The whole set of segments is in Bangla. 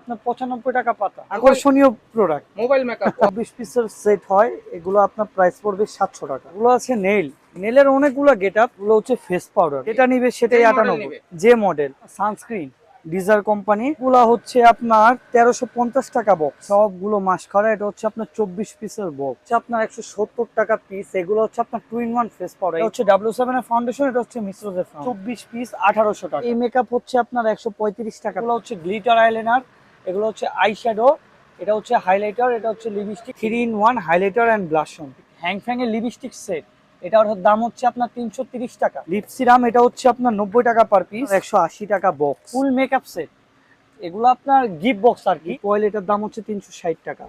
আপনার পঁচানব্বই টাকা পাতা। আকর্ষণীয় প্রোডাক্ট মোবাইল মেকআপ পিসের সেট হয় এগুলো আপনার প্রাইস পড়বে সাতশো টাকা। এগুলো আছে নেল নেলের অনেকগুলো গুলো হচ্ছে ফেস পাউডার নিবে সেটাই যে মডেল সানস্ক্রিন ডিজার কোম্পানি গুলা হচ্ছে আপনার তেরোশো পঞ্চাশ টাকা বক্স সবগুলো মাস করা এটা হচ্ছে আপনার চব্বিশ পিসের বক্স আপনার একশো সত্তর টাকা পিস এগুলো হচ্ছে আপনার two in one face powder হচ্ছে ডাব্লিউ সেভেন এর ফাউন্ডেশন এটা হচ্ছে মিশ্রজের চব্বিশ পিস আঠারোশো টাকা। এই মেকআপ হচ্ছে আপনার একশো পঁয়ত্রিশ টাকা। হচ্ছে গ্লিটার আইলাইনার এগুলো হচ্ছে আই শ্যাডো এটা হচ্ছে হাইলাইটার এটা হচ্ছে lipstick three in one highlighter and blush on hang ফ্যাং এর লিপস্টিক সেট এটার দাম হচ্ছে আপনার তিনশো তিরিশ টাকা। লিপ সিরাম এটা হচ্ছে আপনার নব্বই টাকা পার পিস একশো আশি টাকা বক্স ফুল মেকআপ সেট এগুলো আপনার গিফট বক্স আর কি। অয়েল এটার দাম হচ্ছে তিনশো ষাট টাকা।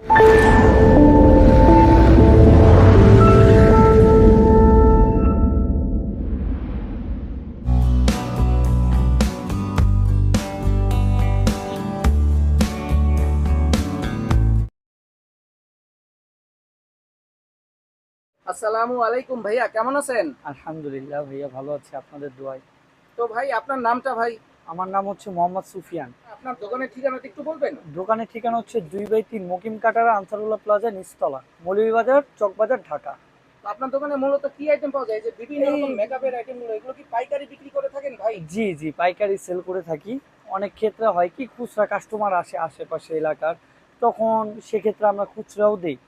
আসসালামু আলাইকুম ভাইয়া কেমন আছেন? আলহামদুলিল্লাহ ভাইয়া ভালো আছে আপনাদের দোয়ায়। তো ভাই আপনার নামটা ভাই? আমার নাম হচ্ছে মোহাম্মদ সুফিয়ান। আপনার দোকানের ঠিকানাটা একটু বলবেন? দোকানের ঠিকানা হচ্ছে দুই বাই তিন মকিম কাটারা আনসারুল্লাহ প্লাজা নিচতলা মৌলভীবাজার চকবাজার ঢাকা। তো আপনার দোকানে মূলত কি আইটেম পাওয়া যায়? যে বিভিন্ন রকম মেকআপের আইটেমগুলো এগুলো কি পাইকারি বিক্রি করে থাকেন ভাই? জি জি পাইকারি সেল করে থাকি। অনেক ক্ষেত্রে হয় কি খুচরা কাস্টমার আসে আশেপাশে এলাকার তখন সেক্ষেত্রে আমরা খুচরাও দিই।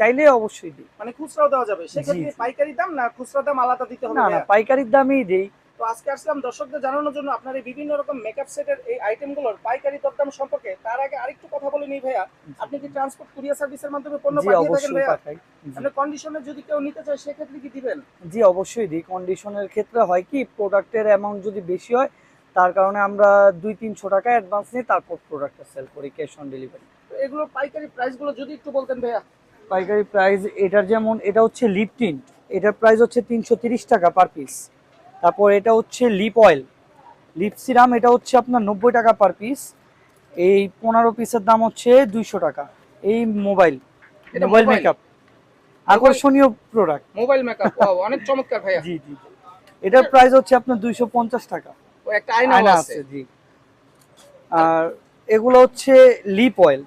চাইলে অবশ্যই দিই। মানে খুচরাও দেওয়া যাবে। সেক্ষেত্রে পাইকারি দাম না খুচরা দাম আলাদা দিতে হবে না না? পাইকারির দামেই দিই। তো আজকে আসলাম দর্শকদের জানানোর জন্য আপনার এই বিভিন্ন রকম মেকআপ সেটের এই আইটেমগুলোর পাইকারি দরদাম সম্পর্কে। তার আগে আরেকটু কথা বলে নিই ভাইয়া। আপনি কি ট্রান্সপোর্ট কুরিয়ার সার্ভিসের মাধ্যমে পণ্য পাঠিয়ে থাকেন ভাইয়া? জি। কন্ডিশনে যদি কেউ নিতে চায় সেক্ষেত্রে কি দিবেন? জি অবশ্যই দিই। কন্ডিশনের ক্ষেত্রে হয় কি প্রোডাক্টের অ্যামাউন্ট যদি বেশি হয় তার কারণে আমরা দুই তিনশো টাকা অ্যাডভান্স নিই তারপর প্রোডাক্টটা সেল করি ক্যাশ অন ডেলিভারি তো এগুলোর পাইকারি প্রাইসগুলো যদি একটু বলতেন ভাইয়া। পাইকারি প্রাইস এটার যেমন এটা হচ্ছে লিপ টিন্ট এটার প্রাইস হচ্ছে তিনশো টাকা পার পিস তারপর এটা হচ্ছে লিপ অয়েল লিপ সিরাম এটা হচ্ছে আপনার নব্বই টাকা পার পিস এই পনেরো পিসের দাম হচ্ছে দুইশো টাকা। এই মোবাইল মোবাইল? মেকআপ আকর্ষণীয় প্রোডাক্ট মোবাইল মেকআপ অনেক চমৎকার ভাইয়া। জি জি। এটার প্রাইস হচ্ছে আপনার দুইশো পঞ্চাশ টাকা। একটা আয়না আয়না আছে। আছে জি। আর এগুলো হচ্ছে লিপ অয়েল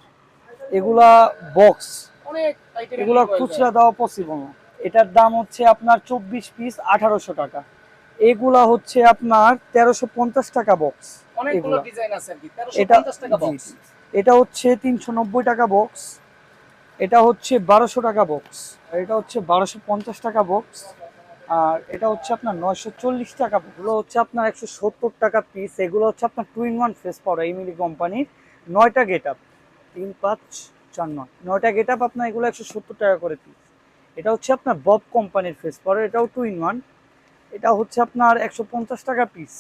এগুলা বক্স অনেক এগুলো খুচরা দেওয়া পসিবল না। এটার দাম হচ্ছে আপনার চব্বিশ পিস আঠারোশো টাকা। এগুলা হচ্ছে আপনার তেরোশো পঞ্চাশ টাকা বক্স এটা 1350 টাকা জি, বক্স জি। এটা হচ্ছে তিনশো নব্বই টাকা বক্স এটা হচ্ছে বারোশো টাকা বক্স আর এটা হচ্ছে বারোশো পঞ্চাশ টাকা বক্স আর এটা হচ্ছে আপনার নয়শো চল্লিশ টাকা এগুলো হচ্ছে আপনার একশো সত্তর টাকা পিস এগুলো হচ্ছে আপনার two in one face powder Emily কোম্পানির নয়টা গেট আপ তিন পাঁচ চার নয়। নয়টা গেট আপ আপনার এগুলো একশো সত্তর টাকা করে পিস এটা হচ্ছে আপনার বব কোম্পানির ফেস পাউডার এটাও টু ইন ওয়ান এটা হচ্ছে আপনার একশো পঞ্চাশ টাকা পিস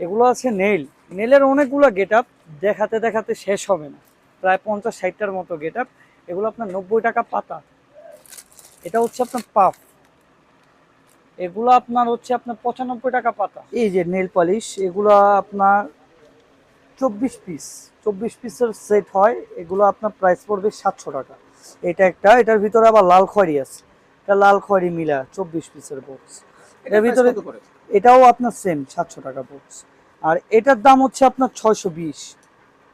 এগুলো আছে নেল নেলের অনেকগুলো গেট আপ দেখাতে দেখাতে শেষ হবে না। প্রায় পঞ্চাশ ষাটটার মতো গেট আপ এগুলো আপনার নব্বই টাকা পাতা। এটা হচ্ছে আপনার পাফ এগুলো আপনার হচ্ছে আপনার পঁচানব্বই টাকা পাতা। এই যে নেল পলিশ এগুলো আপনার চব্বিশ পিস চব্বিশ পিসের সেট হয় এগুলো আপনার প্রাইস পড়বে সাতশো টাকা। এটা একটা এটার ভিতরে আবার লাল খয়েরি আছে। এটা লাল খয়েরি মিলা চব্বিশ পিসের বক্স এটার ভিতরে-? এটাও আপনার সেম সাতশো টাকা বক্স আর এটার দাম হচ্ছে আপনার ছয়শো বিশ।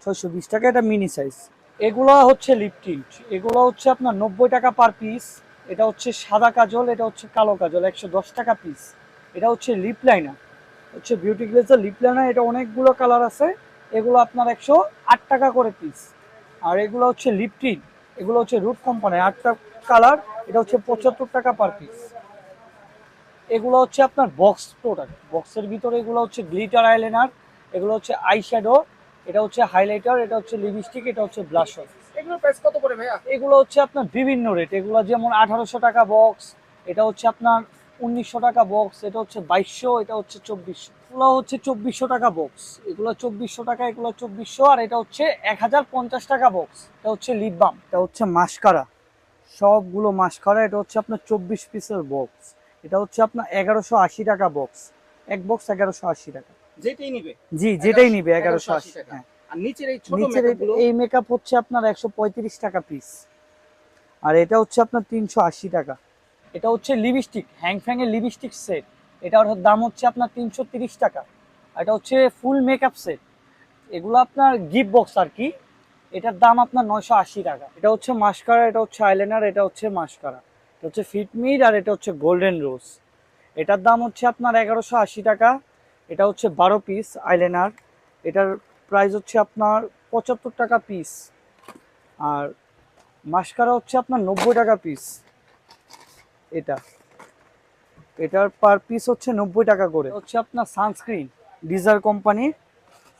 ছয়শো বিশ টাকা এটা মিনি সাইজ এগুলো হচ্ছে লিপটিন্ট এগুলো হচ্ছে আপনার নব্বই টাকা পার পিস এটা হচ্ছে সাদা কাজল এটা হচ্ছে কালো কাজল একশো দশ টাকা পিস এটা হচ্ছে লিপ লাইনার হচ্ছে বিউটি গ্লেজার লিপ লাইনার এটা অনেকগুলো কালার আছে। এগুলো আপনার একশো আট টাকা করে পিস আর এগুলো হচ্ছে লিপটিন এগুলো হচ্ছে রুট কোম্পানি আটটা কালার এটা হচ্ছে পঁচাত্তর টাকা পার পিস এগুলো হচ্ছে আপনার বক্স প্রোডাক্ট বক্সের ভিতরে এগুলো হচ্ছে গ্লিটার আইলাইনার এগুলো হচ্ছে আই শ্যাডো এটা হচ্ছে হাইলাইটার এটা হচ্ছে লিপস্টিক এটা হচ্ছে ব্লাশার এগুলোর প্রাইস কত করে ভাইয়া? এগুলো হচ্ছে আপনার বিভিন্ন রেট এগুলো যেমন আঠারোশো টাকা বক্স এটা হচ্ছে আপনার উনিশশো টাকা বক্স এটা হচ্ছে বাইশশো এটা হচ্ছে চব্বিশশো। এগুলো হচ্ছে চব্বিশশো টাকা বক্স এগুলো চব্বিশশো টাকা এগুলো চব্বিশশো আর এটা হচ্ছে এক হাজার পঞ্চাশ টাকা বক্স এটা হচ্ছে লিপ বাম এটা হচ্ছে মাস্কারা। সবগুলো মাস্কারা এটা হচ্ছে আপনার চব্বিশ পিসের বক্স এটা হচ্ছে আপনার এগারোশো আশি টাকা বক্স এক বক্স এগারোশো আশি টাকা। যেটাই নিবে। জি যেটাই নিবে এগারোশো আশি টাকা। হ্যাঁ। নিচের এই ছোট মেকআপগুলো? এই মেকআপ হচ্ছে আপনার একশো পঁয়ত্রিশ টাকা পিস আর এটা হচ্ছে আপনার তিনশো আশি টাকা। এটা হচ্ছে লিপস্টিক হ্যাং ফ্যাং এর লিপস্টিক সেট এটার দাম হচ্ছে আপনার তিনশো টাকা। এটা হচ্ছে ফুল মেকআপ সেট এগুলো আপনার গিফট বক্স আর কি। এটার দাম আপনার নয়শো আশি টাকা। এটা হচ্ছে মাস্কারা এটা হচ্ছে আইলাইনার এটা হচ্ছে মাস্কারা এটা হচ্ছে ফিটমিড আর এটা হচ্ছে গোল্ডেন রোজ এটার দাম হচ্ছে আপনার এগারোশো আশি টাকা। এটা হচ্ছে বারো পিস আইলাইনার এটার প্রাইস হচ্ছে আপনার পঁচাত্তর টাকা পিস আর মাস্কারা হচ্ছে আপনার নব্বই টাকা পিস এটা। এটার পার পিস হচ্ছে নব্বই টাকা করে। হচ্ছে আপনার সানস্ক্রিন ডিজার কোম্পানির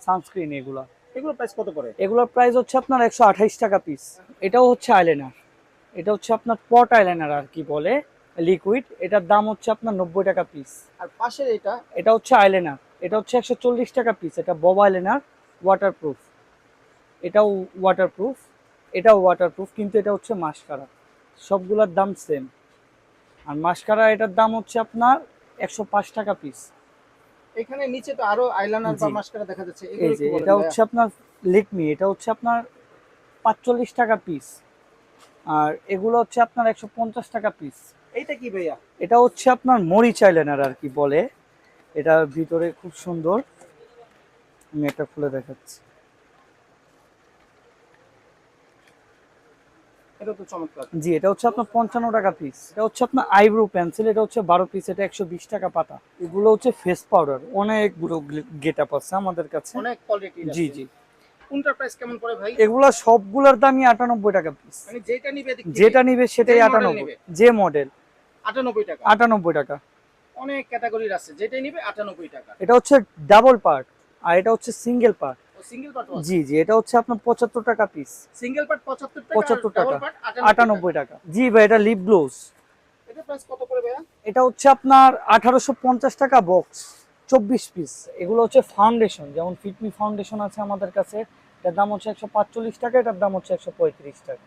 সানস্ক্রিন এগুলা। এগুলো প্রাইস কত করে? এগুলোর প্রাইস হচ্ছে আপনার একশো টাকা পিস এটাও হচ্ছে আইলাইনার এটা হচ্ছে আপনার পট আইলাইনার আর কি বলে লিকুইড এটার দাম হচ্ছে আপনার নব্বই টাকা পিস আর পাশের এটা? এটা হচ্ছে আইলাইনার এটা হচ্ছে একশো চল্লিশ টাকা পিস এটা বব আইলাইনার ওয়াটারপ্রুফ এটাও ওয়াটারপ্রুফ এটাও ওয়াটারপ্রুফ কিন্তু এটা হচ্ছে মাস্কারা সবগুলোর দাম সেম আর মাস্কারা এটার দাম হচ্ছে আপনার একশো পাঁচ টাকা পিস এখানে নিচে তো আরও আইলাইনার বা। মাস্কারা দেখা যাচ্ছে এটা হচ্ছে আপনার লেকমি এটা হচ্ছে আপনার পাঁচচল্লিশ টাকা পিস আর এগুলো হচ্ছে আপনার একশো পঞ্চাশ টাকা পিস এইটা কি ভাইয়া? এটা হচ্ছে আপনার মরিচ আইলাইনার আর কি বলে। এটা ভিতরে খুব সুন্দর। আমি একটা খুলে দেখাচ্ছি। এটা তো চমৎকার। জি এটা হচ্ছে আপনার পঞ্চান্ন টাকা পিস এটা হচ্ছে আপনার আইব্রো পেন্সিল এটা হচ্ছে বারো পিস এটা একশো বিশ টাকা পাতা। এগুলো হচ্ছে ফেস পাউডার অনেকগুলো গেট আপ আছে আমাদের কাছে। অনেক কোয়ালিটি জি জি। কোনটার প্রাইস কেমন পড়ে ভাই? এগুলা সবগুলোর দামই আটানব্বই টাকা পিস মানে যেটা নিবে যেটা নিবে সেটাই যে model আটানব্বই। নিবে। যে মডেল 98 টাকা। আটানব্বই টাকা। অনেক ক্যাটাগরির আছে। যেটাই নিবে 98 টাকা। এটা হচ্ছে ডাবল পার্ট আর এটা হচ্ছে সিঙ্গেল পার্ট সিঙ্গেল পার্ট জি জি এটা হচ্ছে আপনার পঁচাত্তর টাকা পিস সিঙ্গেল পার্ট 75 টাকা 75 আটানব্বই টাকা। জি ভাই এটা লিপ গ্লোজ এটা প্রাইস কত করে ভাইয়া? এটা হচ্ছে আপনার আঠারোশো পঞ্চাশ টাকা বক্স চব্বিশ পিস এগুলো হচ্ছে ফাউন্ডেশন যেমন ফিটমি ফাউন্ডেশন আছে আমাদের কাছে। এটার দাম হচ্ছে একশো পাঁচচল্লিশ টাকা এটার দাম হচ্ছে একশো পঁয়ত্রিশ টাকা।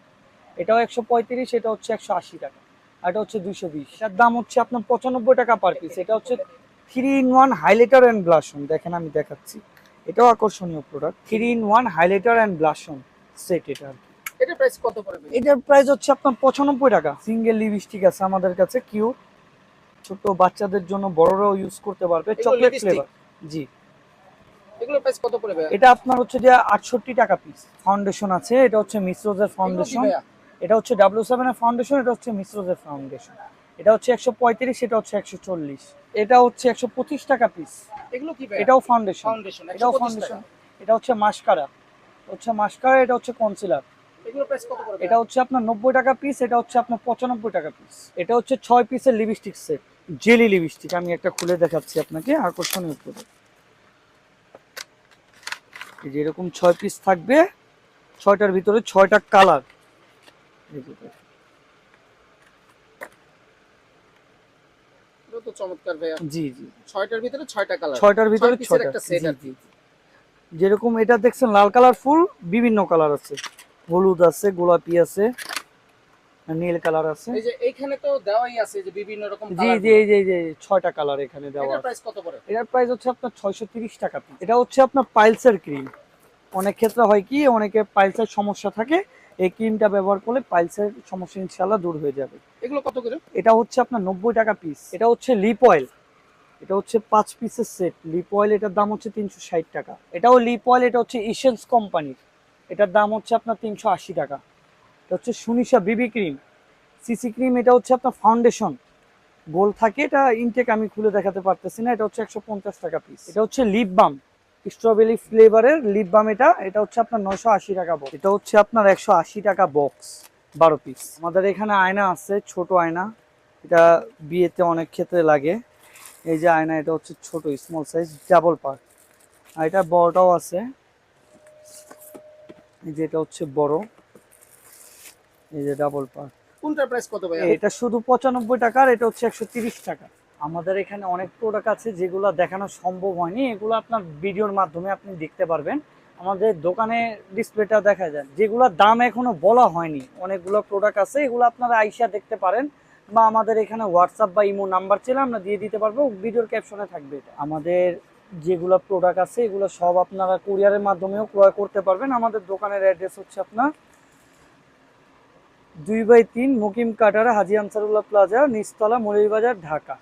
এটাও একশো পঁয়ত্রিশ এটা হচ্ছে একশো আশি টাকা। আর এটা হচ্ছে দুইশো বিশ। এটার দাম হচ্ছে আপনার পঁচানব্বই টাকা পার পিস এটা হচ্ছে three in one highlighter and blush on দেখেন আমি দেখাচ্ছি। এটাও আকর্ষণীয় product three in one highlighter and blush on set এটা আর কি। এটা প্রাইস কত করে এটার প্রাইস হচ্ছে আপনার পঁচানব্বই টাকা। সিঙ্গেল লিপস্টিক আছে আমাদের কাছে কিউ ছোট বাচ্চাদের জন্য বড়রাও ইউজ করতে পারবে চকলেট ফ্লেভার জি। এগুলো প্রাইস কত করে এটা আপনার হচ্ছে যে আটষট্টি টাকা পিস ফাউন্ডেশন আছে এটা হচ্ছে মিসরোজের ফাউন্ডেশন এটা হচ্ছে ডাব্লিউ সেভেনের ফাউন্ডেশন এটা হচ্ছে মিসরোজের ফাউন্ডেশন এটা হচ্ছে একশো পঁয়ত্রিশ এটা হচ্ছে একশো চল্লিশ। এটা হচ্ছে একশো পঁচিশ টাকা পিস এগুলো কি এটাও ফাউন্ডেশন ফাউন্ডেশন এটাও ফাউন্ডেশন এটা হচ্ছে মাস্কারা। হচ্ছে মাস্কারা এটা হচ্ছে কনসিলার এটা হচ্ছে আপনার নব্বই টাকা পিস এটা হচ্ছে আপনার পঁচানব্বই টাকা পিস এটা হচ্ছে ছয় পিসের লিপস্টিক সেট জেলি লিপস্টিক আমি একটা খুলে দেখাচ্ছি আপনাকে আকর্ষণীয় প্রোডাক্ট এই যে এরকম ছয় পিস থাকবে ছয়টার ভিতরে ছয়টা কালার এটা তো চমৎকার ভাইয়া। জি জি। ছয়টার ভিতরে ছয়টা কালার ছয়টার ভিতরে ছয়টা। একটা set আর জি, জি। যেরকম এটা দেখছেন লাল কালার ফুল বিভিন্ন কালার আছে। হলুদ আছে গোলাপি আছে নীল কালার আছে। এই যে এইখানে তো দেওয়াই আছে যে বিভিন্ন রকম জি জি এই যে ছয়টা কালার এখানে দেওয়া আছে। প্রাইস কত করে এটার প্রাইস হচ্ছে আপনার ছয়শো তিরিশ টাকা এটা হচ্ছে আপনার পাইলসের ক্রিম অনেক ক্ষেত্রে হয় কি অনেকে পাইলসের সমস্যা থাকে। এই ক্রিমটা ব্যবহার করলে পাইলসের সমস্যা ইনশাল্লাহ দূর হয়ে যাবে। এগুলো কত করে? এটা হচ্ছে আপনার নব্বই টাকা পিস এটা হচ্ছে লিপ অয়েল এটা হচ্ছে পাঁচ পিসের সেট লিপ অয়েল এটার দাম হচ্ছে তিনশো ষাট টাকা। এটাও লিপ অয়েল এটা হচ্ছে ইসেন্স কোম্পানির এটার দাম হচ্ছে আপনার তিনশো আশি টাকা। এটা হচ্ছে সুনিশা বিবি ক্রিম সিসি ক্রিম এটা হচ্ছে আপনার ফাউন্ডেশন গোল থাকে এটা ইনটেক আমি খুলে দেখাতে পারতেছি না। এটা হচ্ছে একশো পঞ্চাশ টাকা পিস এটা হচ্ছে লিপ বাম স্ট্রবেরি ফ্লেভারের লিপ বাম এটা এটা হচ্ছে আপনার নয়শো আশি টাকা বক্স এটা হচ্ছে আপনার একশো আশি টাকা বক্স বারো পিস আমাদের এখানে আয়না আছে ছোট আয়না। এটা বিয়েতে অনেক ক্ষেত্রে লাগে। এই যে আয়না এটা হচ্ছে ছোট স্মল সাইজ ডাবল পার্ট আর এটা বড়টাও আছে। এই যে এটা হচ্ছে বড়। এই যে ডাবল পার্ট কোনটার প্রাইস কত ভাইয়া? এটা শুধু পঁচানব্বই টাকা আর এটা হচ্ছে একশো তিরিশ টাকা। আমাদের এখানে অনেক প্রোডাক্ট আছে যেগুলো দেখানো সম্ভব হয়নি। এগুলো আপনার ভিডিওর মাধ্যমে আপনি দেখতে পারবেন। আমাদের দোকানে ডিসপ্লেটা দেখা যায়। যেগুলোর দাম এখনও বলা হয়নি। অনেকগুলো প্রোডাক্ট আছে, এগুলো আপনারা আইসা দেখতে পারেন। বা আমাদের এখানে হোয়াটসঅ্যাপ বা ইমো নাম্বার ছিল আমরা দিয়ে দিতে পারব। ভিডিওর ক্যাপশনে থাকবে এটা। আমাদের যেগুলো প্রোডাক্ট আছে, এগুলো সব আপনারা কুরিয়ারের মাধ্যমেও ক্রয় করতে পারবেন। আমাদের দোকানের অ্যাড্রেস হচ্ছে আপনার দুই বাই তিন মুকিম কাটারা হাজি আনসারুল্লাহ প্লাজা নিচতলা, মৌলভীবাজার, ঢাকা।